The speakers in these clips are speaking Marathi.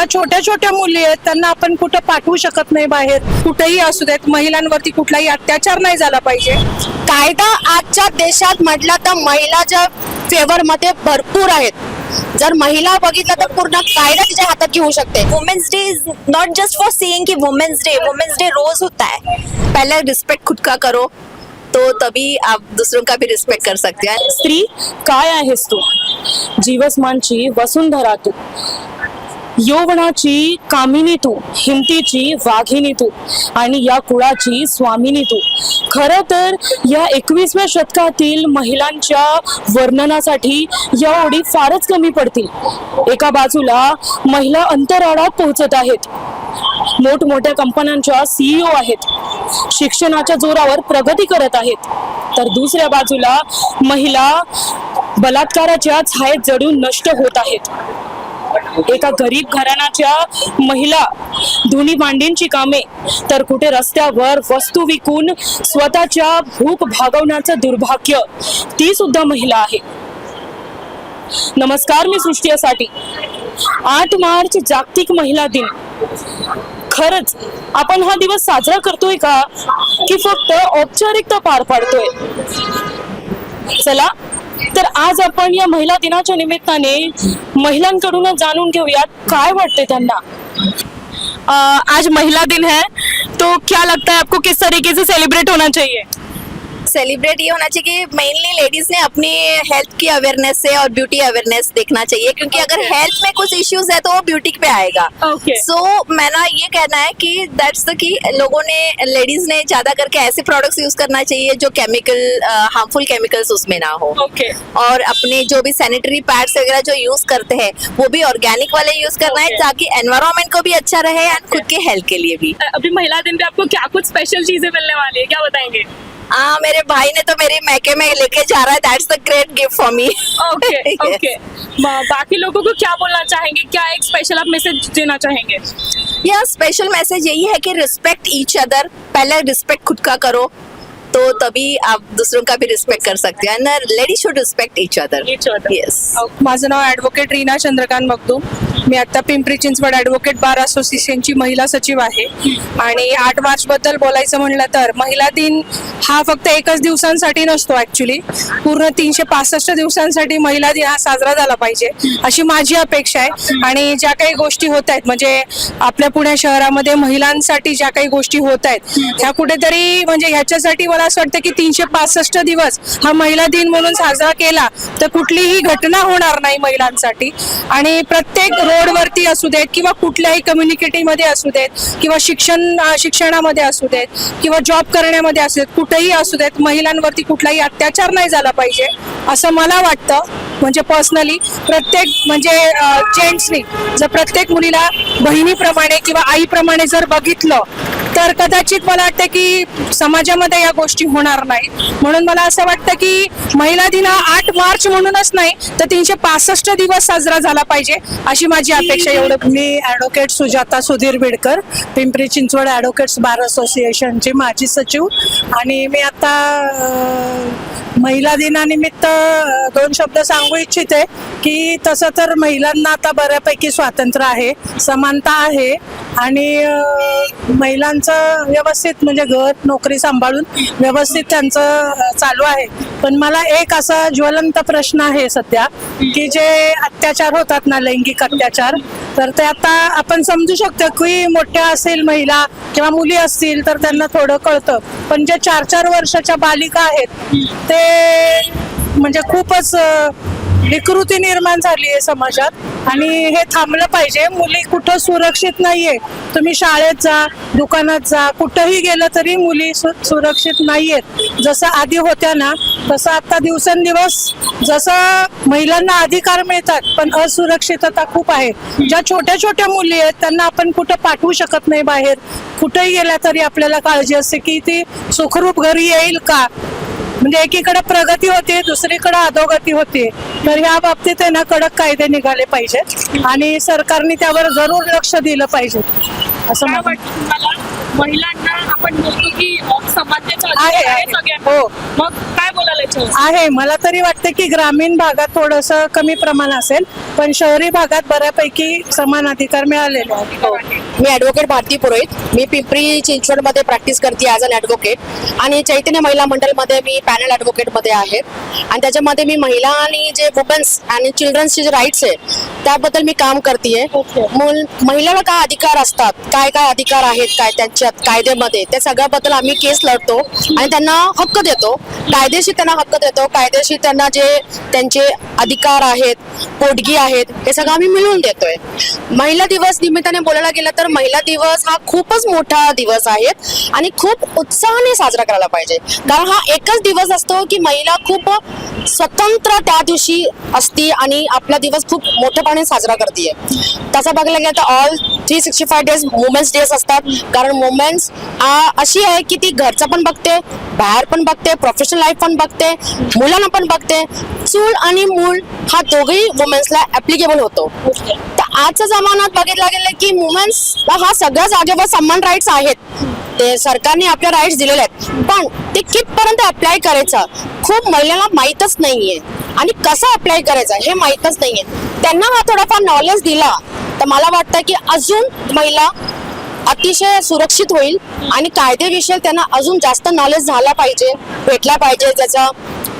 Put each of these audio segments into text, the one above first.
ज्या छोट्या छोट्या मुली आहेत त्यांना आपण कुठं पाठवू शकत नाही बाहेर. कुठेही असू देत महिलांवरती कुठलाही अत्याचार नाही झाला पाहिजे. कायदा आजच्या देशात म्हटलं तर महिलाच्या फेवर मध्ये भरपूर आहेत. जर महिला बघितलं तर पूर्ण कायदा तिच्या हातात घेऊ शकते. Women's day is not just for seeing कि वुमेन्स डे वुमेन्स डे रोज होता है. पहले रिस्पेक्ट खुद का करो तो तभी आप दूसरों का भी रिस्पेक्ट कर सकते हैं. स्त्री काय आहेस तू? जीवस्मानची वसुंधरा तू. यौवनाची कामिनी तू हिमतीची वाघिनी तू आणि या कुळाची स्वामिनी तू. खरं तर या एकवीसव्या शतकातील महिलांच्या वर्णनासाठी या ओढी फारच कमी पडतील. एका बाजूला महिला अंतराळात पोहोचत आहेत. मोठमोठ्या कंपन्यांच्या सीईओ आहेत. शिक्षणाच्या जोरावर प्रगती करत आहेत. तर दुसऱ्या बाजूला महिला बलात्काराच्या छायेत जडून नष्ट होत आहेत. एका गरीब घराण्याच्या महिला धुनी भांडींची कामे तर कुठे रस्त्यावर वस्तू विकून स्वतःच्या भूक भागवण्याचं दुर्भाग्य ती सुद्धा महिला आहे. नमस्कार मी सृष्टीसाठी आठ मार्च जागतिक महिला दिन. खरंच आपण हा दिवस साजरा करतोय का? की फक्त औपचारिकता पार पाडतोय? चला तर आज आपण या महिला दिनाच्या निमित्ताने महिलांकडूनच जाणून घेऊयात. काय वाटते त्यांना? आज महिला दिन है तो क्या लगता है आपको किस तरीके से सेलिब्रेट होना चाहिए? सेलिब्रेट ये होना चाहिए कि मेनली लेडीज़ ने अपनी हेल्थ की अवेयरनेस से और ब्यूटी अवेयरनेस देखना चाहिए क्योंकि okay. अगर हेल्थ में कुछ इश्यूज़ है तो वो ब्यूटी पे आएगा। Okay. सो मेरा ये कहना है कि दैट्स द कि लोगों ने लेडीज़ ने ज़्यादा करके ऐसे प्रोडक्ट्स यूज़ करना चाहिए जो केमिकल हार्मफुल केमिकल्स उसमें ना हो। और अपने जो भी सैनिटरी पैड्स वगैरह जो यूज़ करते हैं वो भी ऑर्गेनिक वाले यूज़ करना है ताकि एनवायरमेंट को भी अच्छा रहे एंड खुद के हेल्थ के लिए भी। अभी महिला दिन पे आपको क्या कुछ स्पेशल चीज़ें मिलने वाली है? क्या बताएँगे? हाँ मेरे भाई ने तो मेरी मैके में लेके जा रहा है। That's the great gift for me okay okay बाकी लोगों को क्या बोलना चाहेंगे? क्या एक स्पेशल आप मैसेज देना चाहेंगे? यह स्पेशल मैसेज यही है कि रिस्पेक्ट ईच अदर पहले रिस्पेक्ट खुद का करो तो तभी आप दूसरों का भी रिस्पेक्ट कर सकते हैं। And lady should respect each other. Yes माझं नाव ॲडव्होकेट रीना चंद्रकांत मगदूम. मी आता पिंपरी चिंचवड ॲडव्होकेट बार असोसिएशनची महिला सचिव आहे. आणि आठ मार्च बद्दल बोलायचं म्हणलं तर महिला दिन हा फक्त एकच दिवसांसाठी नसतो ऍक्च्युली पूर्ण तीनशे पासष्ट दिवसांसाठी महिला दिन हा साजरा झाला पाहिजे अशी माझी अपेक्षा आहे. आणि ज्या काही गोष्टी होत आहेत म्हणजे आपल्या पुणे शहरामध्ये महिलांसाठी ज्या काही गोष्टी होत आहेत ह्या कुठेतरी म्हणजे ह्याच्यासाठी मला असं वाटतं की तीनशे पासष्ट दिवस हा महिला दिन म्हणून साजरा केला तर कुठलीही घटना होणार नाही महिलांसाठी. आणि प्रत्येक रोडवरती असू देत किंवा कुठल्याही कम्युनिकेटी मध्ये असू देत किंवा शिक्षण शिक्षणामध्ये असू देत किंवा जॉब करण्यामध्ये असू देत कुठेही असू देत महिलांवरती कुठलाही अत्याचार नाही झाला पाहिजे असं मला वाटतं. म्हणजे पर्सनली प्रत्येक म्हणजे जेंट्सनी जर प्रत्येक मुलीला बहिणीप्रमाणे किंवा आईप्रमाणे जर बघितलं तर कदाचित मला वाटतं की समाजामध्ये या गोष्टी होणार नाहीत म्हणून मला असं वाटतं की महिला दिन आठ मार्च म्हणूनच नाही तर तीनशे पासष्ट दिवस साजरा झाला पाहिजे अशी माझी अपेक्षा एवढं. मी advocate Sujata Sudhir Bidkar Pimpri Chinchwad advocates bar असोसिएशनची माजी सचिव. आणि मी आता महिला दिनानिमित्त दोन शब्द सांगू इच्छिते की तसं तर महिलांना आता बऱ्यापैकी स्वातंत्र्य आहे समानता आहे. आणि महिलांचं त्यांचं व्यवस्थित म्हणजे घर नोकरी सांभाळून व्यवस्थित त्यांचं चालू आहे. पण मला एक असा ज्वलंत प्रश्न आहे सध्या की जे अत्याचार होतात ना लैंगिक अत्याचार तर ते आता आपण समजू शकतो की मोठ्या असेल महिला किंवा मुली असतील तर त्यांना थोडं कळतं. पण जे चार चार वर्षाच्या बालिका आहेत ते म्हणजे खूपच विकृती निर्माण झाली आहे समाजात. आणि हे थांबलं पाहिजे. मुली कुठं सुरक्षित नाहीये. तुम्ही शाळेत जा दुकानात जा कुठंही गेलं तरी मुली सु- सुरक्षित नाहीयेत. जसं आधी होत्या ना तसं आता दिवसेंदिवस जसं महिलांना अधिकार मिळतात पण असुरक्षितता खूप आहे. ज्या छोट्या छोट्या मुली आहेत त्यांना आपण कुठं पाठवू शकत नाही बाहेर. कुठेही गेल्या तरी आपल्याला काळजी असते की ती सुखरूप घरी येईल का? म्हणजे एकीकडे प्रगती होते दुसरीकडे अधोगती होते. तर ह्या बाबतीत ना कडक कायदे निघाले पाहिजेत आणि सरकारने त्यावर जरूर लक्ष दिलं पाहिजे. असं मला वाटतं महिलांना आपण बोलतो की समानतेचा आहे, अधिकार आहे. आहे. सगळ्यांना हो. मग काय बोलायला याच्यावर? आहे. मला तरी वाटतं की ग्रामीण भागात थोडंसं कमी प्रमाण असेल पण शहरी भागात बऱ्यापैकी समान अधिकार मिळालेले आहेत. मी ऍडव्होकेट भारती पुरोहित. मी पिंपरी चिंचवडमध्ये प्रॅक्टिस करते ॲज अन ऍडव्होकेट आणि चैतन्य महिला मंडळमध्ये मी पॅनल ऍडव्होकेटमध्ये आहे. आणि त्याच्यामध्ये मी महिला आणि जे वुमन्स आणि चिल्ड्रन्सचे जे राईट्स आहे त्याबद्दल मी काम करते Okay. महिलाला काय अधिकार असतात? काय काय अधिकार आहेत? काय त्यांच्यात? कायद्यामध्ये? त्या सगळ्याबद्दल आम्ही केस लढतो आणि त्यांना हक्क देतो. कायदेशीर त्यांना हक्क देतो. कायदेशीर त्यांना जे त्यांचे अधिकार आहेत पोटगी आहेत हे सगळं आम्ही मिळवून देतोय. महिला दिवस निमित्ताने बोलायला गेलं तर महिला दिवस हा खूपच मोठा दिवस आहे आणि खूप उत्साहाने साजरा करायला पाहिजे. कारण हा एकच दिवस असतो की महिला खूप स्वतंत्र त्या दिवशी असती आणि आपला दिवस खूप मोठ्यापणे साजरा करते. तसं बघायला गेलं तर all three sixty five days women's days असतात. कारण वुमेन्स अशी आहे की ती घर घरचं पण बघते बाहेर पण बघते प्रोफेशनल लाईफ पण बघते मुलांना पण बघते. चूल आणि मूल हा दोघेही वुमेन्सला ऍप्लिकेबल होतो. तर आजच्या जमान्यात बघितलं गेलं की वुमेन्सला हा सगळ्या जागेवर समान राईट्स आहेत. ते सरकारने आपल्या राईट्स दिलेले आहेत. पण ते कितपर्यंत अप्लाय करायचं? खूप महिलांना माहीतच नाहीये. आणि कसं अप्लाय करायचं हे माहीतच नाहीये. त्यांना हा थोडाफार नॉलेज दिला. तर मला वाटतं की अजून महिला अतिशय सुरक्षित होईल आणि कायदेविषयी त्यांना अजून जास्त नॉलेज झाला पाहिजे भेटला पाहिजे त्याचा.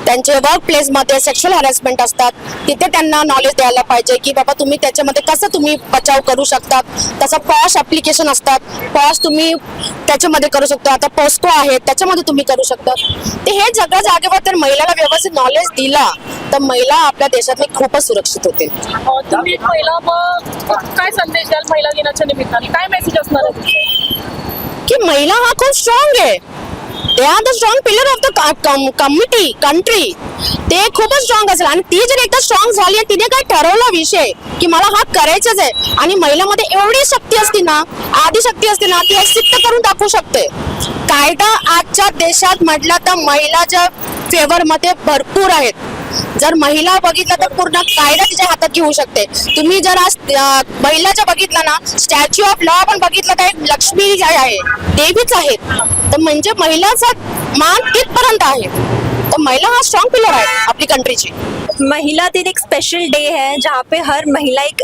त्यांचे वर्क प्लेसमध्ये सेक्शुअल हॅरेसमेंट असतात. तिथे त्यांना नॉलेज द्यायला पाहिजे की बाबा तुम्ही त्याच्यामध्ये कसं तुम्ही बचाव करू शकतात? तसं पॉश ऍप्लिकेशन असतात. पॉश तुम्ही त्याच्यामध्ये करू शकता. आता पोस्को आहे त्याच्यामध्ये तुम्ही करू शकता. ते हे सगळ्या जागेवर तर महिलाला व्यवस्थित नॉलेज दिला तर महिला आपल्या देशात खूपच सुरक्षित होतील. अं, तुम्ही महिला काय संदेश द्याल महिला दिनाच्या निमित्ताने? काय मेसेज असणार? की महिला हा खूप स्ट्रॉंग आहे. They are the strong pillar of the community country ते खूपच स्ट्रॉंग असेल. आणि ती जर एकदा स्ट्रॉंग झाली आणि तिने काय ठरवला विषय की मला हा करायचाच आहे आणि महिलामध्ये एवढी शक्ती असते ना आधी शक्ती असते ना ती सिद्ध करून दाखवू शकते. कायदा आजच्या देशात म्हटलं तर महिलाच्या फेवरमध्ये भरपूर आहेत. जर महिला बघितलं तर पूर्ण कायदा तिच्या हातात घेऊ शकते. तुम्ही जर आज महिलाच्या बघितलं ना स्टॅच्यू ऑफ लॉ पण बघितलं तर एक लक्ष्मी आहे देवीच आहेत तर म्हणजे महिलाचा मान कितपर्यंत आहे. तर महिला हा स्ट्रॉंग पिलर आहे आपली कंट्रीची महिला दिन एक स्पेशल डे है जहाँ पे हर महिला एक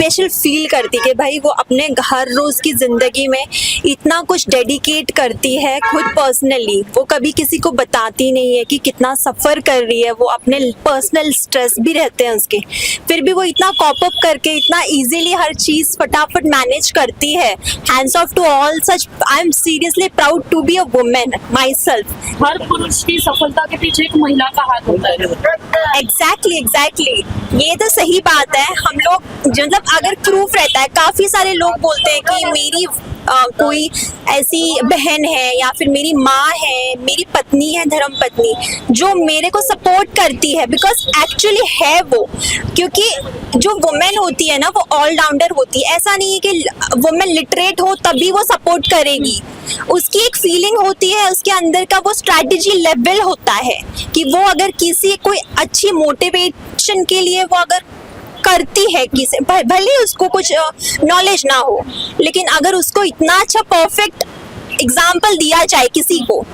स्पेशल फील करती कि भाई वो अपने हर रोज की ज़िंदगी में इतना कुछ डेडिकेट करती है खुद पर्सनली वो कभी किसी को बताती नहीं है कि कितना सफ़र कर रही है। वो अपने पर्सनल स्ट्रेस भी रहते हैं उसके। फिर भी वो इतना कॉप अप करके इतना इजीली हर चीज़ फटाफट मैनेज करती है। Hands off to all such I am seriously proud to be a women my self हर पुरुष की सफलता के पीछे एक महिला का हाथ होता है। Exactly exactly, exactly exactly. ये तो सही बात है। हम लोग मतलब अगर प्रूफ रहता है काफ़ी सारे लोग बोलते हैं कि मेरी अ, कोई ऐसी बहन है या फिर मेरी माँ है मेरी पत्नी है धर्म पत्नी जो मेरे को सपोर्ट करती है बिकॉज़ एक्चुअली है वो। क्योंकि जो वुमेन होती है ना वो ऑलराउंडर होती है। ऐसा नहीं है कि वुमेन लिटरेट हो तभी वो सपोर्ट करेगी। उसकी एक फीलिंग होती है उसके अंदर का वो स्ट्रैटेजी लेवल होता है कि वो अगर किसी कोई अच्छी मोटिवेशन के लिए वो अगर करती है किसी? भले ही उसको कुछ नॉलेज ना हो लेकिन अगर उसको इतना अच्छा परफेक्ट एग्जाम्पल दिया जाए किसी को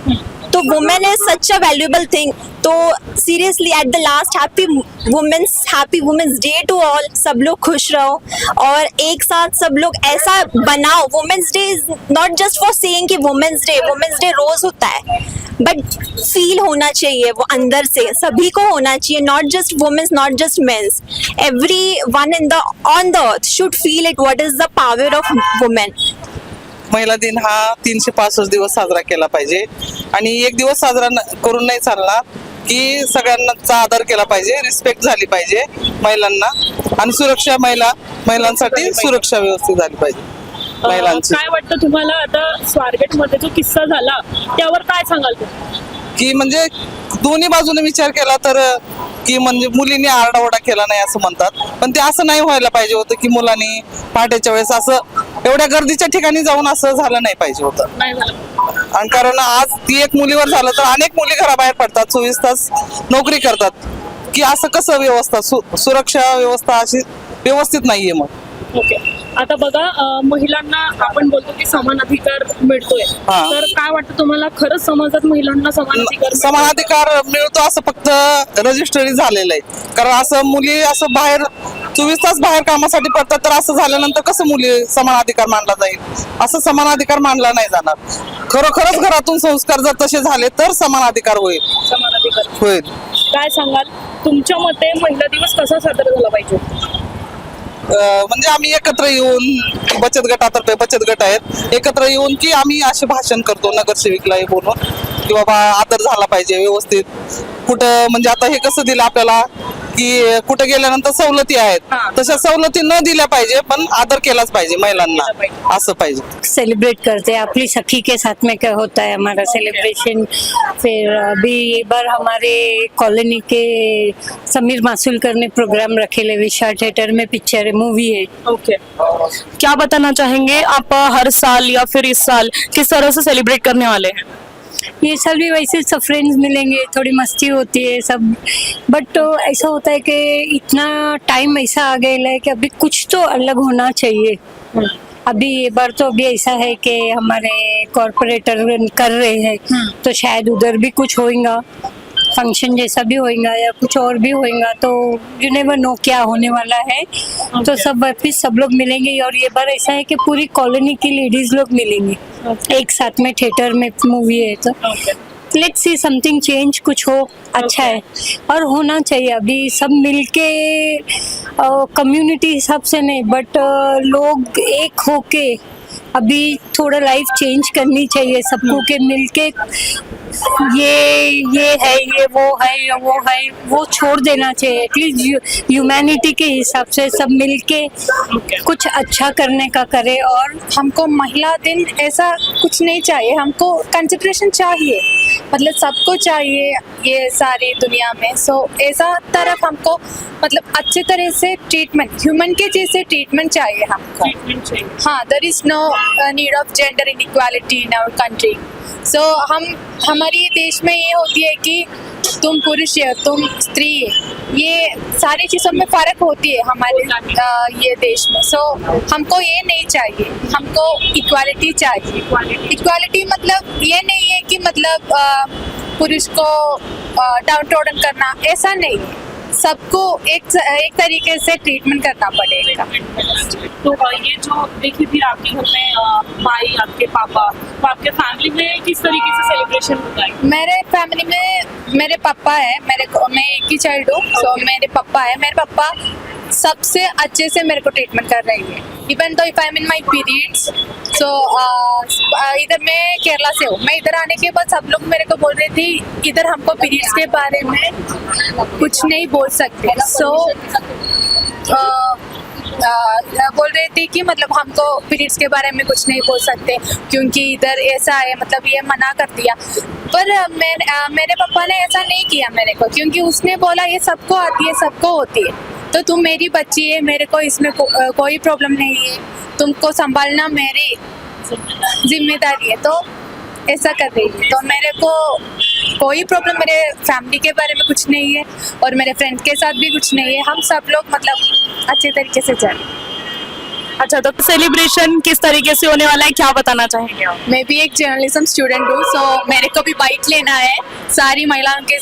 तो women is such a valuable thing तो seriously at the last happy women's happy women's day to all सब लोग खुश रहो। और एक साथ सब लोग ऐसा बनाओ women's day is not just for saying कि वुमेन्स डे वुमेन्स डे रोज होता है। बट फील होना चाहिए वो अंदर से, सभी को होना चाहिए not just women's not just men's every one in the on the earth should feel it what is the power of women महिला दिन हा तीनशे पासष्ट दिवस साजरा केला पाहिजे. आणि एक दिवस साजरा करून नाही चालणार की सगळ्यांचा आदर केला पाहिजे रिस्पेक्ट झाली पाहिजे महिलांना. आणि सुरक्षा महिला महिलांसाठी सुरक्षा व्यवस्थित झाली पाहिजे. महिलांची. काय वाटतं तुम्हाला आता स्वारगेटमध्ये जो किस्सा झाला त्यावर काय सांगाल की म्हणजे दोन्ही बाजूने विचार केला तर की म्हणजे मुलींनी आरडाओरडा केला नाही असं म्हणतात. पण ते असं नाही व्हायला पाहिजे होतं की मुलांनी पहाटेच्या वेळेस असं एवढ्या गर्दीच्या ठिकाणी जाऊन असं झालं नाही पाहिजे होतं. नाही झालं. आणि कारण आज ती एक मुलीवर झालं तर अनेक मुली घराबाहेर पडतात चोवीस तास नोकरी करतात. की असं कसं व्यवस्था सु सुरक्षा व्यवस्था अशी व्यवस्थित नाहीये मग. ओके. आता बघा महिलांना आपण बोलतो की समान अधिकार मिळतोय. तर काय वाटतं तुम्हाला? खरंच समाजात महिलांना समान अधिकार? समान अधिकार मिळतो असं फक्त रजिस्ट्री झालेलं आहे. कारण असं मुली असं बाहेर चोवीस तास बाहेर कामासाठी पडतात तर असं झाल्यानंतर कसं मुली समान अधिकार मानला जाईल? असं समान अधिकार मानला नाही जाणार. खरोखरच घरातून संस्कार जर तसे झाले तर समान अधिकार होईल. समान अधिकार. होईल. काय सांगाल? तुमच्या मते महिला दिवस कसा साजरा झाला पाहिजे? म्हणजे आम्ही एकत्र येऊन बचत गटातर्फे बचत गट आहेत. एकत्र येऊन की आम्ही असे भाषण करतो नगरसेविकला हे बोलून. की बाबा आदर झाला पाहिजे व्यवस्थित. कुठं म्हणजे आता हे कसं दिलं आपल्याला? की कुठं गेल्यानंतर सवलती आहेत. तशा सवलती न दिल्या पाहिजे पण आदर केलाच पाहिजे महिलांना. असं पाहिजे. सेलिब्रेट करते. हैं अपनी सखी के साथ में क्या होता है हमारा सेलिब्रेशन फिर अभी ये बार हमारे कॉलोनी के समीर मासूलकर ने प्रोग्राम रखे ले विशाल थिएटर में पिक्चर है मूवी है। ओके क्या बताना चाहेंगे आप हर साल या फिर इस साल किस तरह से सेलिब्रेट करने वाले हैं? ये सब भी वैसे सब फ्रेंड्स मिलेंगे थोड़ी मस्ती होती है सब। बट तो ऐसा होता है कि इतना टाइम ऐसा आ गया है कि अभी कुछ तो अलग होना चाहिए। अभी ये बार तो अभी ऐसा है कि हमारे कॉरपोरेटर कर रहे हैं। तो शायद उधर भी कुछ होएगा। फ़ंक्शन जैसा भी होएगा या कुछ और भी होएगा तो यू नेवर नो क्या होने वाला है। तो सब वापिस सब लोग मिलेंगे और ये बार ऐसा है कि पूरी कॉलोनी की लेडीज़ लोग मिलेंगे। एक साथ में थिएटर में मूवी है तो। लेट्स सी समथिंग चेंज कुछ हो अच्छा okay. है। और होना चाहिए अभी सब मिलके कम्युनिटी हिसाब से नहीं बट लोग एक होके अभी थोड़ा लाइफ चेंज करनी चाहिए सबको के मिलके। ये ये है ये वो है वो है वो छोड़ देना चाहिए। एटलीस्ट ह्यूमैनिटी के हिसाब से सब मिलके कुछ अच्छा करने का करे और हमको महिला दिन ऐसा कुछ नहीं चाहिए। हमको कंसिड्रेशन चाहिए। मतलब सबको चाहिए ये सारी दुनिया में। सो so, ऐसा तरफ़ हमको मतलब अच्छे तरह से ट्रीटमेंट ह्यूमन के जैसे ट्रीटमेंट चाहिए हमको। हाँ there is no need of gender in equality in our country so so, हम हमारी देश में ये होती है कि तुम पुरुष है तुम स्त्री है ये सारी चीज़ों में फ़र्क होती है हमारे अ, ये देश में। सो so, हमको ये नहीं चाहिए हमको इक्वालिटी चाहिए। इक्वालिटी मतलब ये नहीं है कि मतलब पुरुष को डाउन टोडन करना ऐसा नहीं है। सबको एक एक तरीके से ट्रीटमेंट करना पड़ेगा। तो ये जो देखिए फिर आपके घर में भाई आपके पापा तो आपके फैमिली में किस तरीके से सेलिब्रेशन होता है? मेरे फैमिली में मेरे पापा है मेरे मैं एक ही चाइल्ड हूँ सो मेरे पापा है। मेरे पापा सबसे अच्छे से मेरे को ट्रीटमेंट कर रही है। Even though if I mean my periods so इधर मैं केरला से हूँ। मैं इधर आने के बाद सब लोग मेरे को बोल रहे थे इधर हमको पीरियड्स के बारे में कुछ नहीं बोल सकते। सो so, uh, आ, बोल रहे थे कि मतलब हमको पीरियड्स के बारे में कुछ नहीं बोल सकते क्योंकि इधर ऐसा है मतलब ये मना कर दिया। पर मैं अ, मेरे पापा ने ऐसा नहीं किया मेरे को क्योंकि उसने बोला ये सबको आती है सबको होती है। तो तुम मेरी बच्ची है मेरे को इसमें को, कोई प्रॉब्लम नहीं है। तुमको संभालना मेरी ज़िम्मेदारी है तो ऐसा कर रही है। तो मेरे को कोई प्रॉब्लम मेरे फैमिली के बारे में कुछ नहीं है और मेरे फ्रेंड के साथ भी कुछ नहीं है। हम सब लोग मतलब अच्छे तरीके से चल। अच्छा तो सेलिब्रेशन किस तरीके से होने वाला है? क्या बताना चाहेंगे आप? मैं भी एक जर्नलिज्म स्टूडेंट हूँ सो मेरे को भी बाइट लेना है। सारी महिलाओं के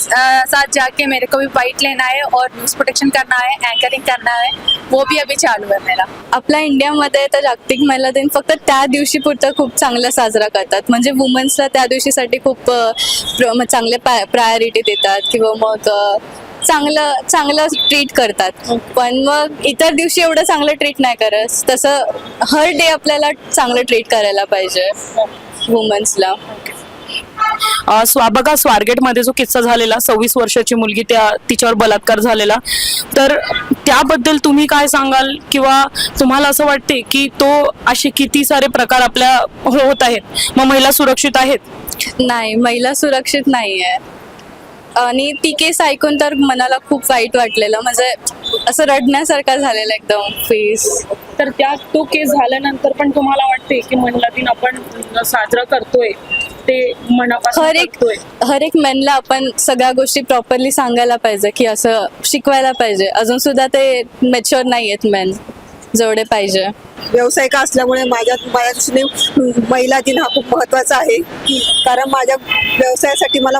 साथ जाके मेरे को भी बाइट लेना है और न्यूज़ प्रोटेक्शन करना है एंकरिंग करना है। वो भी अभी चालू है मेरा। आपल्या इंडियामध्ये तर जागतिक महिला दिन फक्त त्या दिवशी पुरतं खूप चांगला साजरा करतात. म्हणजे वुमन्सला त्या दिवशीसाठी खूप अ, प्र- म- चांगले प्रायोरिटी देतात. किंवा मग चांगलं चांगलं ट्रीट करतात. पण मग इतर दिवशी एवढं चांगलं ट्रीट नाही करत. तसं हर डे आपल्याला चांगलं ट्रीट करायला पाहिजे. वुमन्सला अ, स्वा बघा स्वारगेटमध्ये जो किस्सा झालेला सव्वीस वर्षाची मुलगी त्या तिच्यावर बलात्कार झालेला. तर त्याबद्दल तुम्ही काय सांगाल? किंवा तुम्हाला असं वाटते की तो असे किती सारे प्रकार आपल्या हो- होत आहेत? मग महिला सुरक्षित आहेत? नाही महिला सुरक्षित नाही आहे आणि ती केस ऐकून तर मनाला खूप वाईट वाटलेलं. म्हणजे असं रडण्यासारखं झालेलं एकदम फेस तर त्या तो केस झाल्यानंतर पण तुम्हाला वाटते की महिला दिन आपण साजरा करतोय? ते मनापासून हर एक करतोय. हर एक मेनला आपण सगळ्या गोष्टी प्रॉपरली सांगायला पाहिजे की असं शिकवायला पाहिजे. अजून सुद्धा ते मेच्युअर नाही आहेत मेन जेवढे पाहिजे. व्यावसायिका असल्यामुळे माझ्या माझ्या दृष्टीने महिला दिन हा खूप महत्त्वाचा आहे. कारण माझ्या व्यवसायासाठी मला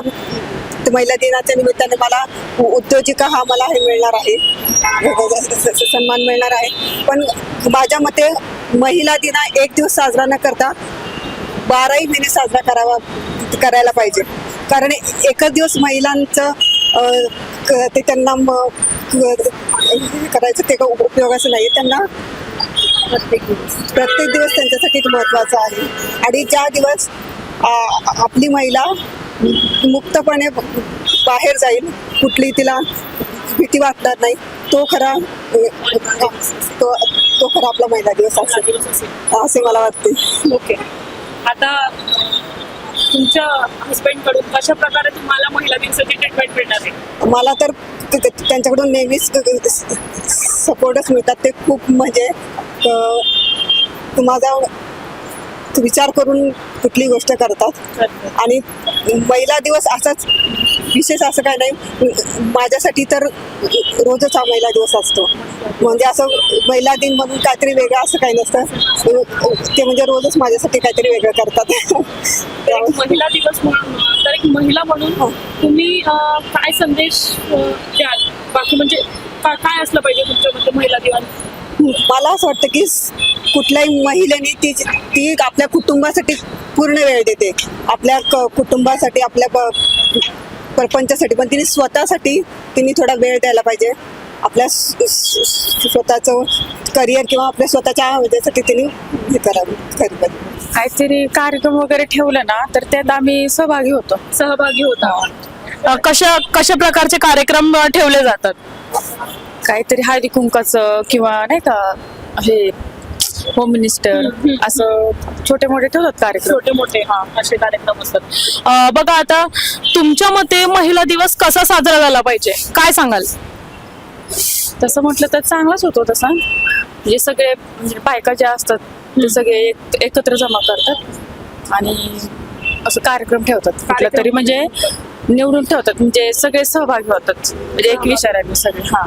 महिला दिनाच्या निमित्ताने मला उद्योजिका हा मला हे मिळणार आहे. सन्मान मिळणार आहे. पण माझ्या मते महिला दिना एक दिवस साजरा न करता बाराही महिने साजरा करावा करायला पाहिजे. कारण एकच दिवस महिलांचं ते त्यांना करायचं ते काही उपयोगाचं नाही. त्यांना प्रत्येक दिवस त्यांच्यासाठी महत्त्वाचा आहे. आणि ज्या दिवस आपली महिला मुक्तपणे बाहेर जाईल. कुठली तिला भीती वाटणार नाही. तो खरा तो तो खरा आपला महिला दिवस असेल. असे मला वाटते. ओके. आता तुमच्या हस्बंडकडून कशा प्रकारे तुम्हाला महिला दिवसाची ट्रीटमेंट मिळणार आहे? मला तर त्यांच्याकडून नेहमीच सपोर्टच मिळतात. ते खूप म्हणजे माझा विचार करून कुठली गोष्ट करतात. आणि महिला दिवस असाच विशेष असं काय नाही. माझ्यासाठी तर रोजच हा महिला दिवस असतो. म्हणजे असं महिला दिन म्हणून काहीतरी वेगळं असं काही नसतं. ते म्हणजे रोजच माझ्यासाठी काहीतरी वेगळं करतात. महिला दिवस म्हणून तर एक महिला म्हणून तुम्ही अं, काय संदेश द्याल? बाकी म्हणजे काय असलं पाहिजे तुमच्यामध्ये महिला दिवस? मला असं वाटतं की कुठल्याही महिलेने ती ती आपल्या कुटुंबासाठी पूर्ण वेळ देते. आपल्या क- कुटुंबासाठी आपल्या प- परपंचासाठी पण तिने स्वतःसाठी तिने थोडा वेळ द्यायला पाहिजे. आपल्या स्वतःचं करिअर किंवा आपल्या स्वतःच्या ह्याच्यासाठी तिने हे करावं पाहिजे काहीतरी कार्यक्रम वगैरे ठेवलं ना तर त्यात आम्ही सहभागी होतो. सहभागी होता. कशा कशा प्रकारचे कार्यक्रम ठेवले जातात? काहीतरी हळदी कुंकाचं किंवा नाही का हे होम मिनिस्टर असं छोटे मोठे ठेवतात कार्यक्रम. छोटे मोठे हा असे कार्यक्रम असतात. बघा आता तुमच्या मते महिला दिवस कसा साजरा झाला पाहिजे? काय सांगाल? तसं म्हटलं तर चांगलाच होतो तसा. म्हणजे सगळे म्हणजे बायका ज्या असतात ते सगळे एक- एकत्र जमा करतात आणि असं कार्यक्रम ठेवतात. कुठला तरी म्हणजे निवडून ठेवतात. म्हणजे सगळे सहभागी होतात. म्हणजे एक विचाराने सगळे हा.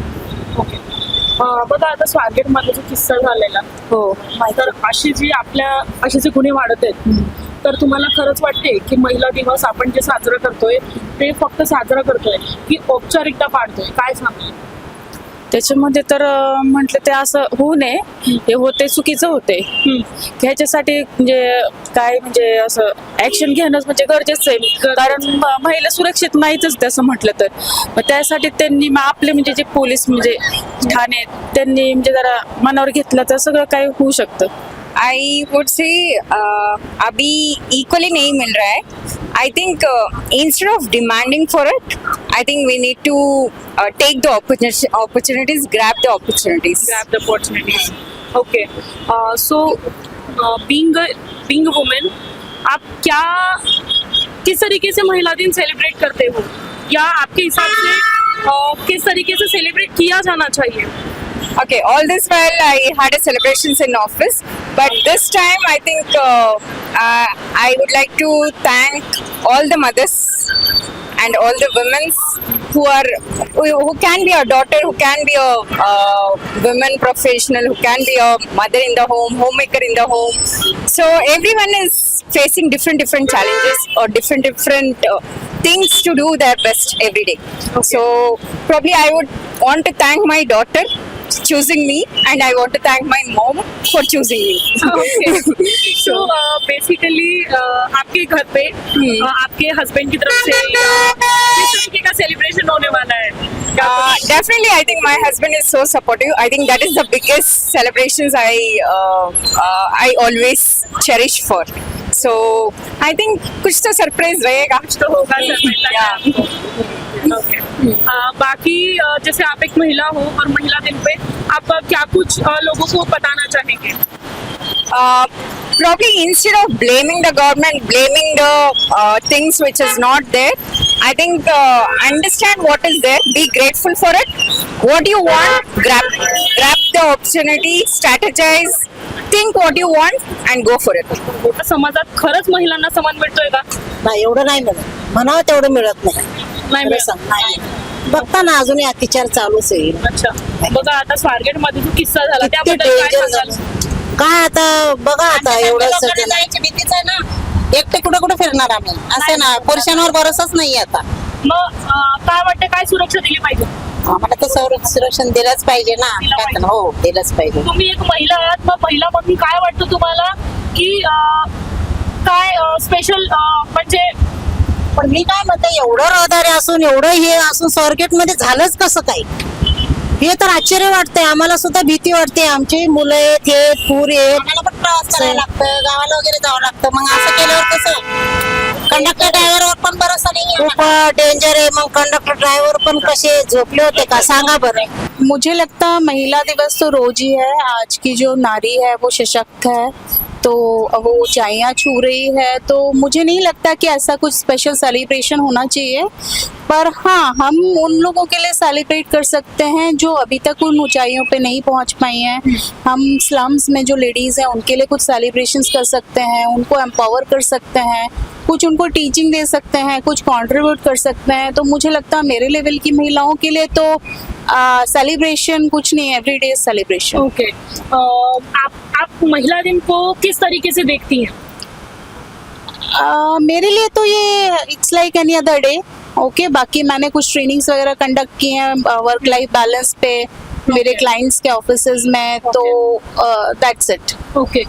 ओके. बघा आता स्वारगेटमध्ये जो किस्सा झालेला हो. तर अशी जी आपल्या असे जे गुन्हे वाढत आहेत तर तुम्हाला खरंच वाटते की महिला दिवस आपण जे साजरा करतोय ते फक्त साजरा करतोय की औपचारिकता पाळतोय काय सांगू त्याच्यामध्ये तर म्हटलं ते असं होऊ नये. हे होते चुकीचं होते. ह्याच्यासाठी म्हणजे काय म्हणजे असं ऍक्शन घेणंच म्हणजे गरजेचं आहे. कारण महिला सुरक्षित नाहीतच तसं म्हटलं तर. मग त्यासाठी त्यांनी मग आपले म्हणजे जे पोलीस म्हणजे ठाणे त्यांनी म्हणजे जरा मनावर घेतलं तर सगळं काही होऊ शकतं. आई वुड से अभी इक्वली नहीं मिल रहा है. I think instead of demanding for it I think we need to take the opportunities grab the opportunities so, uh, being a being a woman, आप क्या किस तरीके से महिला दिन सेलिब्रेट करते हो? या आपके हिसाब से uh, किस तरीके से सेलिब्रेट किया जाना चाहिए? Okay, all this while I had a celebrations in office, but this time I think uh, uh, I would like to thank all the mothers and all the women who are who, can be a daughter, who can be a uh, women professional, who can be a mother in the home, homemaker in the home. So everyone is facing different different challenges or different different uh, things to do their best every day. So probably I would want to thank my daughter choosing me and I want to thank my mom for choosing me. so basically आपके घर पे uh, आपके हस्बैंड की तरफ से किस तरीके का सेलिब्रेशन होने वाला है क्या Uh, definitely, I think my husband is so supportive. I think that is the biggest celebrations I uh, uh, I always cherish for. So I think कुछ तो सरप्राइज रहेगा कुछ तो होगा है आपको। Okay. बाकी जैसे आप एक महिला हो और महिला दिन पे आप क्या कुछ लोगों को बताना चाहेंगे uh, probably instead of blaming the government, blaming the uh, things which is not there, I think uh, understand what is there, be grateful for it. What do you want? Grab, grab the opportunity, strategize, think what you want, and go for it. मोठ्या समाजात खरंच महिलांना समान मिळतोय का नाही एवढं नाही मिळत म्हणावं तेवढं मिळत नाही नाही खरं मिळत. सांग, नाही. बघता ना अजूनही अत्याचार चालूच आहे. अच्छा. बघा आता स्वारगेटमध्ये जो किस्सा झाला किती त्याबद्दल काय danger सांगाल? झालं. काय आता बघा आता एवढं सगळं. जायची भीतीच आहे ना. एकटे कुठे कुठे फिरणार आम्ही? असं ना पुरुषांवर भरोसाच नाही आता. मग अं, काय वाटतं काय सुरक्षा दिली पाहिजे? आम्हाला तर संर- संरक्षण दिलंच पाहिजे ना. काय तर- हो दिलंच पाहिजे. तुम्ही एक महिला आहात मग महिला म्हणून काय वाटतं तुम्हाला? की अं, काय स्पेशल म्हणजे पण मी काय म्हणते एवढं रहदारी असून एवढं हे असून स्वारगेटमध्ये झालंच कसं काय? हे तर आश्चर्य वाटतंय. आम्हाला सुद्धा भीती वाटते. आमची मुलं आहेत हे पूर आहेत. आम्हाला पण प्रवास करायला लागतं गावाला वगैरे जावं लागतं. मग असं केल्यावर कसं? कंडक्टर ड्रायव्हरवर पण भरोसा नाही खूप डेंजर आहे. मग कंडक्टर ड्रायव्हर पण कसे झोपले होते का? सांगा बरं. मुझे लगता है महिला दिवस तो रोज ही है. आज की जो नारी है वो सशक्त है. तो वो ऊंचाइयाँ छू रही है तो मुझे नहीं लगता कि ऐसा कुछ स्पेशल सेलिब्रेशन होना चाहिए। पर हाँ हम उन लोगों के लिए सेलिब्रेट कर सकते हैं जो अभी तक उन ऊंचाइयों पे नहीं पहुँच पाई हैं। हम स्लम्स में जो लेडीज़ हैं, उनके लिए कुछ सेलिब्रेशन कर सकते हैं, उनको एम्पावर कर सकते हैं, कुछ उनको टीचिंग दे सकते हैं, कुछ कंट्रीब्यूट कर सकते हैं। तो मुझे लगता है मेरे लेवल की महिलाओं के लिए तो सेलिब्रेशन कुछ नहीं एवरी डे सेलिब्रेशन ओके आप आप महिला दिन को किस तरीके से देखती हैं? Uh, मेरे लिए तो ये it's like any other day okay बाकी मैंने कुछ ट्रेनिंग्स वगैरह कंडक्ट किए हैं वर्क लाइफ बैलेंस पे मेरे क्लाइंट्स के ऑफ़िस में तो दैट्स इट ओके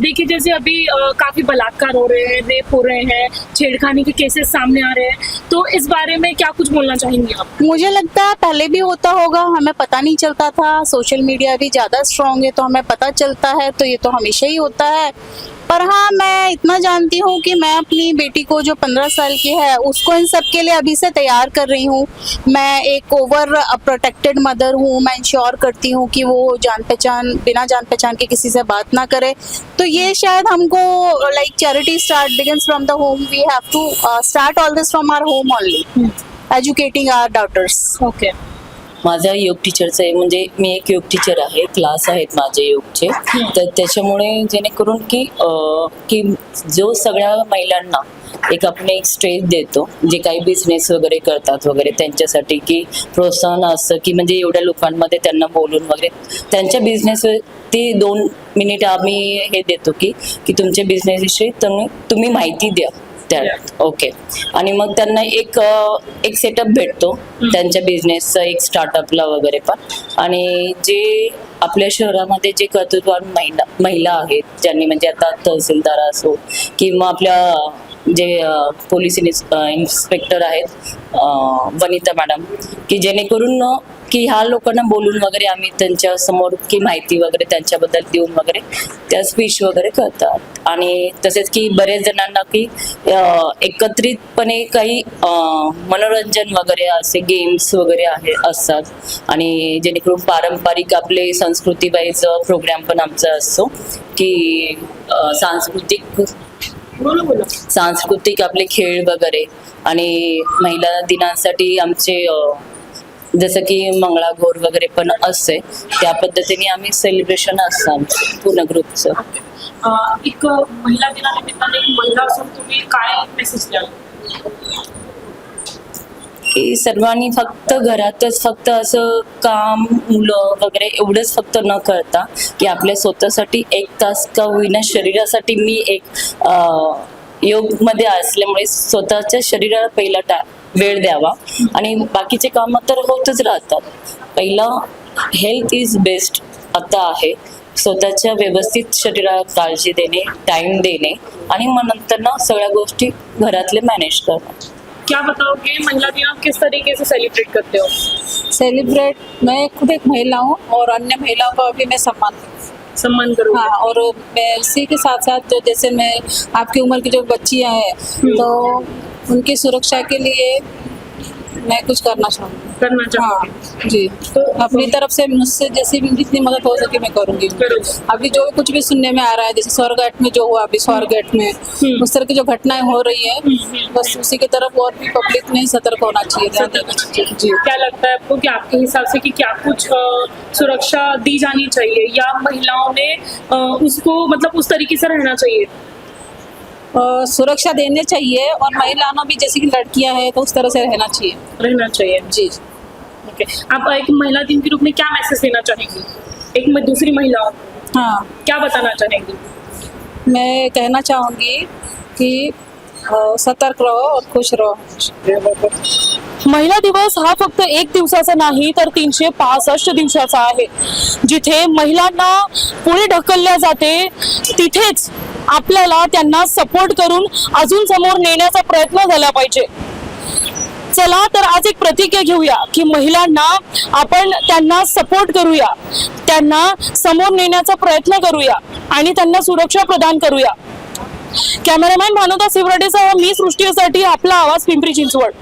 देखिए जैसे अभी अ, काफ़ी बलात्कार हो रहे हैं रेप हो रहे हैं छेड़खानी के केसेस सामने आ रहे हैं तो इस बारे में क्या कुछ बोलना चाहेंगे आप? मुझे लगता है पहले भी होता होगा हमें पता नहीं चलता था सोशल मीडिया भी ज़्यादा स्ट्रांग है तो हमें पता चलता है तो ये तो हमेशा ही होता है। पर हाँ मैं इतना जानती हूँ कि मैं अपनी बेटी को जो पंद्रह साल की है उसको इन सब के लिए अभी से तैयार कर रही हूँ। मैं एक ओवर प्रोटेक्टेड मदर हूँ। मैं इंश्योर करती हूँ कि वो जान पहचान बिना जान पहचान के किसी से बात ना करे। तो ये शायद हमको like charity start begins from the home we have to start all this from our home only educating our daughters okay माझा योग टीचरचा आहे. म्हणजे मी एक योग टीचर आहे. क्लास आहेत माझे योगचे. तर त्याच्यामुळे जेणेकरून की की जो सगळ्या महिलांना एक आपण एक स्ट्रेस देतो जे काही बिझनेस वगैरे करतात वगैरे त्यांच्यासाठी की प्रोत्साहन असतं की म्हणजे एवढ्या लोकांमध्ये त्यांना बोलून वगैरे. त्यांच्या बिझनेस ती दोन मिनिट आम्ही हे देतो की की तुमच्या बिझनेसविषयी तुम्ही तुम्ही माहिती द्या. त्यात ओके आणि मग त्यांना एक एक सेटअप भेटतो त्यांच्या बिझनेसचा एक स्टार्टअपला वगैरे पण. आणि जे आपल्या शहरामध्ये जे कर्तृत्ववान महिला महिला आहेत ज्यांनी म्हणजे आता तहसीलदार असो किंवा आपल्या जे पोलीस इन्स्पेक्टर आहेत वनिता मॅडम की जेणेकरून की ह्या लोकांना बोलून वगैरे आम्ही त्यांच्यासमोर की माहिती वगैरे त्यांच्याबद्दल देऊन वगैरे त्या स्पीच वगैरे करतात. आणि तसेच की बरेच जणांना की एकत्रितपणे काही मनोरंजन वगैरे असे गेम्स वगैरे आहे असतात. आणि जेणेकरून पारंपरिक आपले संस्कृती वाईज प्रोग्राम पण आमचा असतो की सांस्कृतिक सांस्कृतिक आपले खेळ वगैरे आणि महिला दिनांसाठी आमचे जसं की मंगळागौर वगैरे पण असते त्या पद्धतीने आम्ही सेलिब्रेशन असतं आमचं पूर्ण ग्रुपचं एक महिला दिनानिमित्ताने महिला असून तुम्ही काय मेसेज द्याल? की सर्वांनी फक्त घरातच फक्त असं काम मुलं वगैरे एवढंच फक्त न करता की आपल्या स्वतःसाठी एक तास का होईना शरीरासाठी मी एक अं, योगमध्ये असल्यामुळे स्वतःच्या शरीराला पहिला टा वेळ द्यावा. आणि बाकीचे कामं तर होतच राहतात. पहिला हेल्थ इज बेस्ट आता आहे. स्वतःच्या व्यवस्थित शरीराला काळजी देणे टाइम देणे आणि मग नंतर ना सगळ्या गोष्टी घरातले मॅनेज करणं. क्या बताओगे महिला दिन आप किस तरीके से सेलिब्रेट करते हो? सेलिब्रेट मैं खुद एक महिला हूँ और अन्य महिलाओं का भी मैं सम्मान करती हूँ। सम्मान करो हाँ और मैं इसी के साथ साथ जो जैसे मैं आपकी उम्र की जो बच्चियाँ हैं तो उनकी सुरक्षा के लिए मैं कुछ करना चाहूँगी। करना हाँ जी। तो अपनी तरफ़ से मुझसे जैसी भी जितनी मदद हो सके मैं करूँगी। अभी जो कुछ भी सुनने में आ रहा है जैसे स्वर्गेट में जो हुआ अभी स्वर्गेट में उस तरह की जो घटनाएँ हो रही है बस उसी की तरफ़ और भी पब्लिक ने सतर्क होना चाहिए जी। क्या लगता है आपको कि आपके हिसाब से कि क्या कुछ सुरक्षा दी जानी चाहिए या महिलाओं ने उसको मतलब उस तरीके से रहना चाहिए? सुरक्षा देने चाहिए और महिलाओं भी जैसे कि लड़कियाँ हैं तो उस तरह से रहना चाहिए। रहना चाहिए। जी। ओके। आप एक महिला दिन के रूप में क्या मैसेज देना चाहेंगी? एक म- दूसरी महिला हाँ। क्या बताना चाहेंगी? मैं कहना चाहूँगी कि सतर्क रहो और खुश रहो। महिला दिवस हा फक्त एक दिवसाचा नाही तर तीनशे पासष्ट दिवसाचा आहे. जिथे महिलांना पुढे ढकलल्या जाते तिथेच आपल्याला त्यांना सपोर्ट करून अजून समोर नेण्याचा प्रयत्न झाला पाहिजे. चला तर आज एक प्रतिज्ञा घेऊया की महिलांना आपण त्यांना सपोर्ट करूया. त्यांना समोर नेण्याचा प्रयत्न करूया आणि त्यांना सुरक्षा प्रदान करूया. कॅमेरामॅन भानुदा सिवराडेसह मी सृष्टीसाठी आपला आवाज पिंपरी चिंचवड.